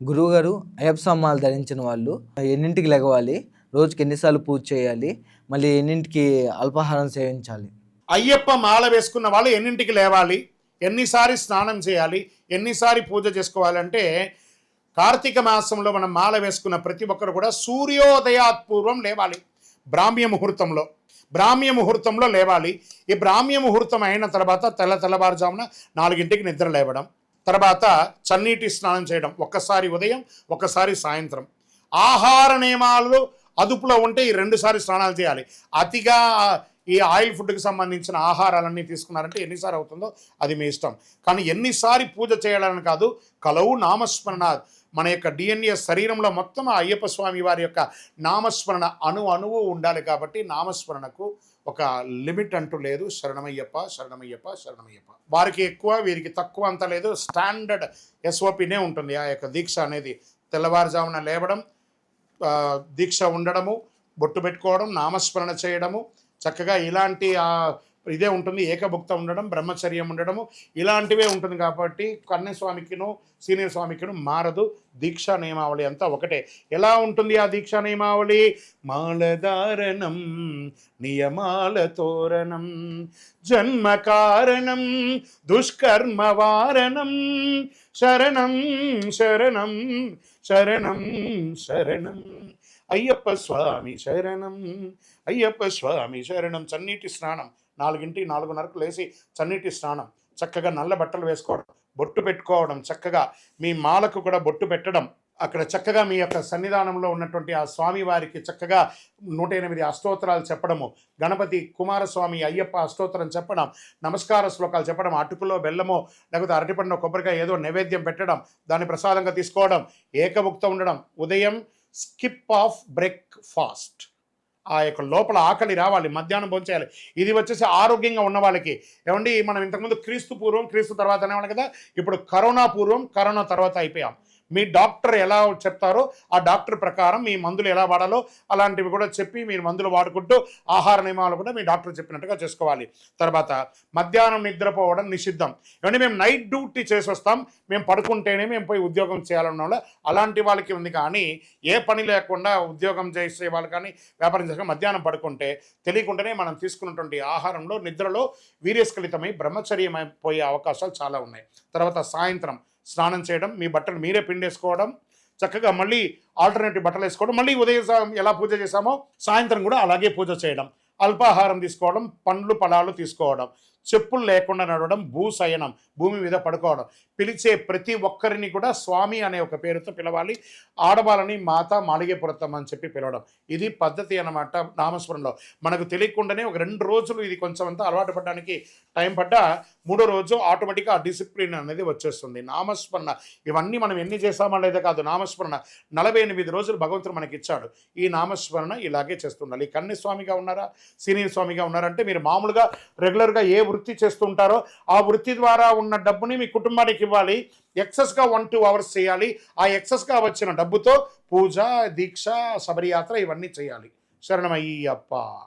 గురువుగారు అయ్యప్ప స్వామాలు ధరించిన వాళ్ళు. ఎన్నింటికి లెగవాలి రోజుకి ఎన్నిసార్లు పూజ చేయాలి? మళ్ళీ ఎన్నింటికి అల్పాహారం సేవించాలి? అయ్యప్ప మాల వేసుకున్న వాళ్ళు ఎన్నింటికి లేవాలి? ఎన్నిసారి స్నానం చేయాలి? ఎన్నిసారి పూజ చేసుకోవాలంటే కార్తీక మాసంలో మనం మాల వేసుకున్న ప్రతి ఒక్కరు కూడా సూర్యోదయాత్ పూర్వం లేవాలి. బ్రాహ్మ్య ముహూర్తంలో. బ్రాహ్మ్య ముహూర్తంలో లేవాలి. ఈ బ్రాహ్మ్య ముహూర్తం అయిన తర్వాత తెల్ల తెల్లవారుజామున నాలుగింటికి నిద్ర లేవడం. తర్వాత చన్నీటి స్నానం చేయడం ఒక్కసారి ఉదయం ఒక్కసారి సాయంత్రం. ఆహార నియమాలు అదుపులో ఉంటే ఈ రెండుసారి స్నానాలు చేయాలి. అతిగా ఈ ఆయిల్ ఫుడ్కి సంబంధించిన ఆహారాలన్నీ తీసుకున్నారంటే ఎన్నిసార్లు అవుతుందో అది మీ ఇష్టం. కానీ ఎన్నిసారి పూజ చేయాలని కాదు కలవు నామస్మరణ. మన యొక్క డిఎన్ఏ శరీరంలో మొత్తం ఆ అయ్యప్ప స్వామి వారి యొక్క నామస్మరణ అణు అణువు ఉండాలి కాబట్టి నామస్మరణకు ఒక లిమిట్ అంటూ లేదు. శరణమయ్యప్ప శరణమయ్యప్ప శరణమయ్యప్ప. వారికి ఎక్కువ వీరికి తక్కువ అంత లేదు. స్టాండర్డ్ ఎస్ఓపినే ఉంటుంది. ఆ యొక్క దీక్ష అనేది తెల్లవారుజామున లేవడం దీక్ష ఉండడము బొట్టు పెట్టుకోవడం నామస్మరణ చేయడము చక్కగా ఇలాంటి ఆ, ఇదే ఉంటుంది ఏకభుక్త ఉండడం బ్రహ్మచర్యం ఉండడము ఇలాంటివే ఉంటుంది కాబట్టి కన్యస్వామికిను సీనియర్ స్వామికిను మారదు దీక్షా నియమావళి అంతా ఒకటే. ఎలా ఉంటుంది ఆ దీక్షా నియమావళి? మాలధారణం నియమాల తోరణం జన్మ కారణం దుష్కర్మ వారణం శరణం శరణం శరణం శరణం అయ్యప్ప స్వామి శరణం అయ్యప్ప స్వామి శరణం చన్నీటి స్నానం. నాలుగింటి నాలుగున్నరకు లేచి చన్నీటి స్నానం చక్కగా నల్ల బట్టలు వేసుకోవడం బొట్టు పెట్టుకోవడం చక్కగా మీ మాలకు కూడా బొట్టు పెట్టడం అక్కడ చక్కగా మీ యొక్క సన్నిధానంలో ఉన్నటువంటి ఆ స్వామి వారికి చక్కగా నూట ఎనిమిది అష్టోత్తరాలు చెప్పడము గణపతి కుమారస్వామి అయ్యప్ప అష్టోత్తరం చెప్పడం నమస్కార శ్లోకాలు చెప్పడం అటుకులో బెల్లమో లేకపోతే అరటిపండు కొబ్బరికాయ ఏదో నైవేద్యం పెట్టడం దాన్ని ప్రసాదంగా తీసుకోవడం ఏకముక్త ఉండడం ఉదయం స్కిప్ ఆఫ్ బ్రేక్ఫాస్ట్. ఆ యొక్క లోపల ఆకలి రావాలి మధ్యాహ్నం భోంచేయాలి ఇది వచ్చేసి ఆరోగ్యంగా ఉన్న వాళ్ళకి. ఏమండి మనం ఇంతకుముందు క్రీస్తు పూర్వం క్రీస్తు తర్వాత వాళ్ళు కదా ఇప్పుడు కరోనా పూర్వం కరోనా తర్వాత అయిపోయాం. మీ డాక్టర్ ఎలా చెప్తారో ఆ డాక్టర్ ప్రకారం మీ మందులు ఎలా వాడాలో అలాంటివి కూడా చెప్పి మీరు మందులు వాడుకుంటూ ఆహార నియమాలు కూడా మీ డాక్టర్ చెప్పినట్టుగా చేసుకోవాలి. తర్వాత మధ్యాహ్నం నిద్రపోవడం నిషిద్ధం. ఏమంటే మేము నైట్ డ్యూటీ చేసి వస్తాం మేము పడుకుంటేనే మేము పోయి ఉద్యోగం చేయాలన్న వాళ్ళు అలాంటి వాళ్ళకి ఉంది కానీ ఏ పని లేకుండా ఉద్యోగం చేసే వాళ్ళు కానీ వ్యాపారం చేసే మధ్యాహ్నం పడుకుంటే తెలియకుండానే మనం తీసుకున్నటువంటి ఆహారంలో నిద్రలో వీర్యస్ఖలితమై బ్రహ్మచర్యం అయిపోయే అవకాశాలు చాలా ఉన్నాయి. తర్వాత సాయంత్రం స్నానం చేయడం మీ బట్టలు మీరే పిండేసుకోవడం చక్కగా మళ్ళీ ఆల్టర్నేటివ్ బట్టలు వేసుకోవడం మళ్ళీ ఉదయం ఎలా పూజ చేసామో సాయంత్రం కూడా అలాగే పూజ చేయడం. అల్పాహారం తీసుకోవడం పండ్లు ఫలాలు తీసుకోవడం. చెప్పులు లేకుండా నడవడం భూశయనం భూమి మీద పడుకోవడం. పిలిచే ప్రతి ఒక్కరిని కూడా స్వామి అనే ఒక పేరుతో పిలవాలి. ఆడవాళ్ళని మాత మాలిగేపురతం అని చెప్పి పిలవడం. ఇది పద్ధతి అన్నమాట నామస్మరణలో. మనకు తెలియకుండానే ఒక రెండు రోజులు ఇది కొంచెం అంతా అలవాటు పడడానికి టైం పడ్డా మూడో రోజు ఆటోమేటిక్గా ఆ డిసిప్లిన్ అనేది వచ్చేస్తుంది. నామస్మరణ. ఇవన్నీ మనం ఎన్ని చేసామా లేదో కాదు నామస్మరణ. నలభై ఎనిమిది రోజులు భగవంతుడు మనకి ఇచ్చాడు ఈ నామస్మరణ ఇలాగే చేస్తుండాలి. ఈ స్వామిగా ఉన్నారా? సీనియర్ స్వామిగా ఉన్నారంటే మీరు మామూలుగా రెగ్యులర్గా ఏ వృత్తి చేస్తుంటారో ఆ వృత్తి ద్వారా ఉన్న డబ్బుని మీ కుటుంబానికి ఇవ్వాలి. ఎక్సెస్గా వన్ టూ అవర్స్ చేయాలి. ఆ ఎక్సెస్గా వచ్చిన డబ్బుతో పూజ దీక్ష శబరియాత్ర ఇవన్నీ చేయాలి. శరణమయ్యప్ప.